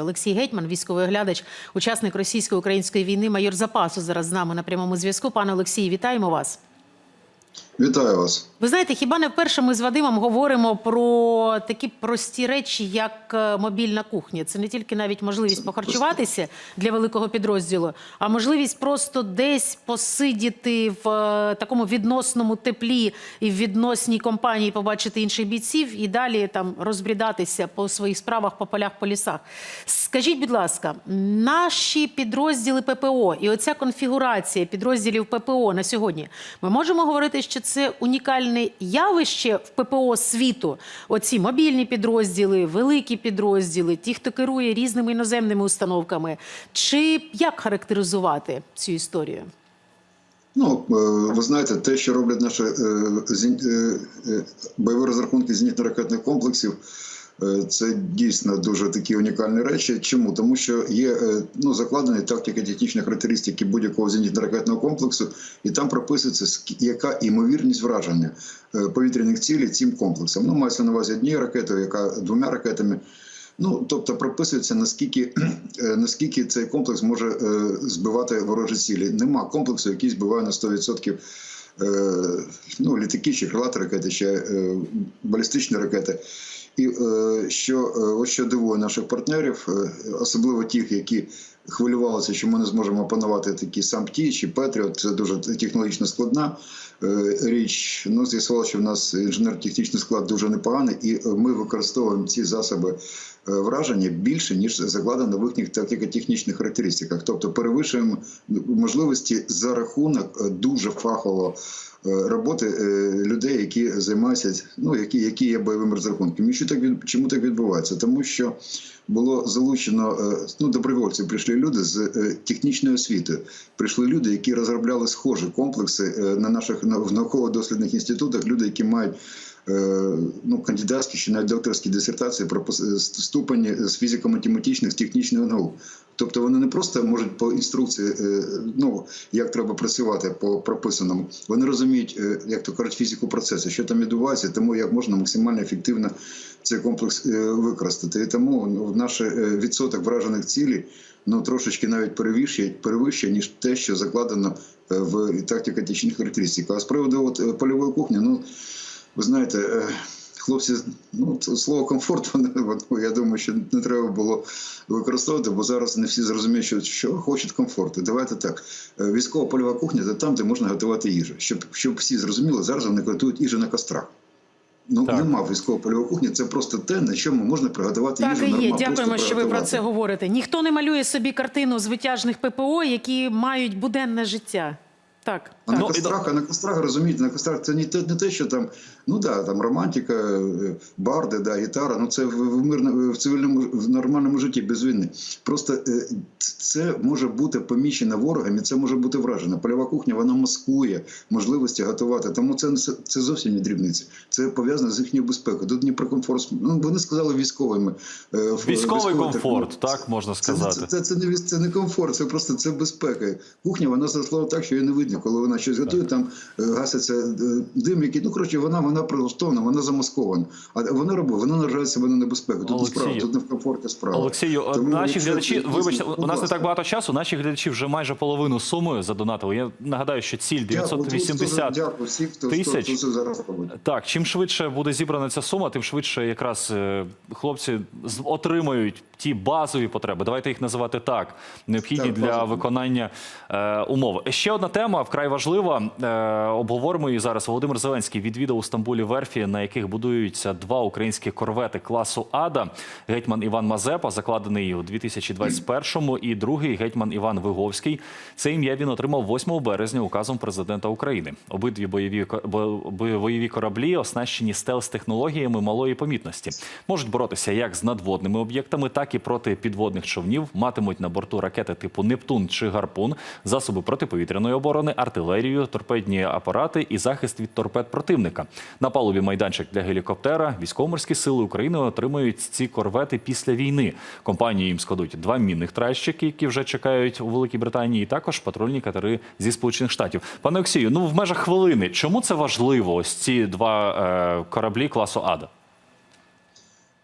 Олексій Гетьман, військовий оглядач, учасник російсько-української війни, майор запасу зараз з нами на прямому зв'язку. Пане Олексій, вітаємо вас. Вітаю вас. Ви знаєте, хіба не вперше ми з Вадимом говоримо про такі прості речі, як е, мобільна кухня. Це не тільки навіть можливість похарчуватися для великого підрозділу, а можливість просто десь посидіти в е, такому відносному теплі і в відносній компанії, побачити інших бійців і далі там розбрідатися по своїх справах по полях, по лісах. Скажіть, будь ласка, наші підрозділи ППО і оця конфігурація підрозділів ППО на сьогодні, ми можемо говорити, що це унікальне явище в ППО світу. Оці мобільні підрозділи, великі підрозділи, ті, хто керує різними іноземними установками. Чи як характеризувати цю історію? Ну, е, ви знаєте, те, що роблять наші е, е, бойові розрахунки зенітно-ракетних комплексів, це дійсно дуже такі унікальні речі. Чому? Тому що є е, ну, закладені тактики технічні характеристики будь-якого зенітно-ракетного комплексу, і там прописується, яка імовірність враження е, повітряних цілей цим комплексом. Ну, мається на увазі однією ракетою, яка двома ракетами. Ну, тобто прописується, наскільки, е, наскільки цей комплекс може е, збивати ворожі цілі. Нема комплексу, який збиває на 100% е, ну, літаки чи крилаті ракети, чи е, балістичні ракети. І е, що е, ось що дивує наших партнерів, е, особливо тих, які хвилювалися, що ми не зможемо опанувати такі самті чи Петріот, це дуже технологічно складна річ. Ну, з'ясувалося, що в нас інженер-технічний склад дуже непоганий, і ми використовуємо ці засоби враження більше, ніж закладено в їхніх тактико-технічних характеристиках. Тобто перевищуємо можливості за рахунок дуже фахового е, роботи е, людей, які займаються, ну які, які є бойовим розрахунком. І що так від чому так відбувається? Тому що було залучено е, ну, добровольці. Прийшли люди з технічної освітою. Прийшли люди, які розробляли схожі комплекси е, на наших на- в науково-дослідних інститутах. Люди, які мають. Е, Ну, кандидатські чи навіть докторські дисертації про пос- ступені з фізико-математичних технічних наук. Тобто вони не просто можуть по інструкції, е, ну як треба працювати по прописаному. Вони розуміють, е, як то кажуть, фізику процесу, що там відбувається, тому як можна максимально ефективно цей комплекс е, використати. І тому ну, наш е, відсоток вражених цілей ну трошечки навіть перевищує, перевищує ніж те, що закладено е, в тактико-технічних характеристиках. А з приводу от, е, польової кухні, ну ви знаєте. е, Хлопці, ну слово комфорт, я думаю, що не треба було використовувати, бо зараз не всі зрозуміють, що, що хочуть комфорту. Давайте так. Е, Військова польова кухня це там, де можна готувати їжу. Щоб, щоб всі зрозуміли, зараз вони готують їжу на кострах. Ну, Так. нема військово польова кухні, це просто те, на чому можна приготувати Так їжу і є. Дякуємо, що ви про це говорите. Ніхто не малює собі картину з витяжних ППО, які мають буденне життя. Так, А так. на кострах, а на кострах, розумієте, на кострах це не те, не те, що там, ну да, там романтика, е, барди, да, гітара, ну це в, в мирному, в цивільному, в нормальному житті без війни. Просто е, це може бути помічено ворогам, і це може бути вражено. Польова кухня вона маскує можливості готувати. Тому це, це зовсім не дрібниці. Це пов'язано з їхньою безпекою. Тут не про комфорт. Ну вони сказали військовими. е, в- Військовий комфорт, технології. так можна Це, сказати. це, це, це, не, це не комфорт, це просто це безпека. Кухня вона зросло так, що її не видно. Коли вона щось готує, там е, гаситься е, дим, який, ну коротше, вона, вона прилаштована, вона замаскована. А вона робить, вона наражає себе на небезпеку. Тут не Олексію, справа, тут не в комфорті справа. Олексію, Тому, наші якщо глядачі, дійсно, вибачте, у нас не так багато часу. Наші глядачі вже майже половину суми задонатили. Я нагадаю, що ціль Дякую, 980 Дякую всім, хто, тисяч. хто, хто це зараз робить. Так, чим швидше буде зібрана ця сума, тим швидше якраз е, хлопці отримають ті базові потреби. Давайте їх називати так, необхідні Так, для базові. виконання е, умов. Ще одна тема вкрай важлива. Е, обговоримо її зараз. Володимир Зеленський відвідав у Стамбулі верфі, на яких будуються два українські корвети класу Ада. Гетьман Іван Мазепа, закладений у 2021-му, і другий гетьман Іван Виговський. Це ім'я він отримав 8 березня указом президента України. Обидві бойові бойові кораблі оснащені стелс-технологіями малої помітності. Можуть боротися як з надводними об'єктами, так і проти підводних човнів. Матимуть на борту ракети типу Нептун чи Гарпун, засоби протиповітряної оборони, артилерію, торпедні апарати і захист від торпед противника. На палубі майданчик для гелікоптера. Військово-морські сили України отримають ці корвети після війни. Компанії їм складуть два мінних тральщики, які вже чекають у Великій Британії, і також патрульні катери зі Сполучених Штатів. Пане Олексію, ну в межах хвилини, чому це важливо? Ось ці два е, кораблі класу Ада?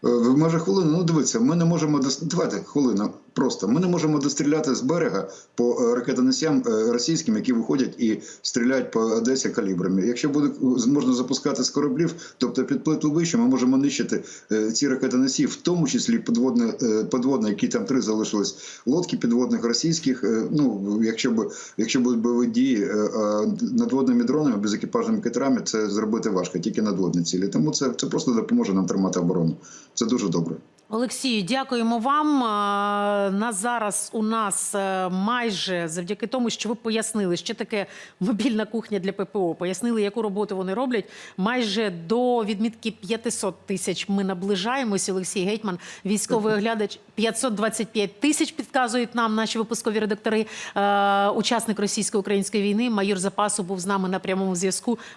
Е, В межах хвилини, ну дивіться, ми не можемо давайте хвилина. Просто ми не можемо достріляти з берега по е, ракетоносіям е, російським, які виходять і стріляють по Одесі калібрами. Якщо буде е, можна запускати з кораблів, тобто підплиту вище, ми можемо нищити ці ракетоносії, в тому числі подводне, подводне, які там три залишились лодки підводних російських. Ну якщо б якщо будуть бойові дії надводними дронами, безекіпажними катерами, це зробити важко, тільки надводні цілі. Тому це, це просто допоможе нам тримати оборону. Це дуже добре. Олексію, дякуємо вам. А, На зараз у нас е, майже завдяки тому, що ви пояснили, що таке мобільна кухня для ППО, пояснили, яку роботу вони роблять. Майже до відмітки 500 тисяч ми наближаємось. Олексій Гетьман, військовий оглядач, 525 тисяч підказують нам наші випускові редактори. Е, Учасник російсько-української війни, майор запасу був з нами на прямому зв'язку.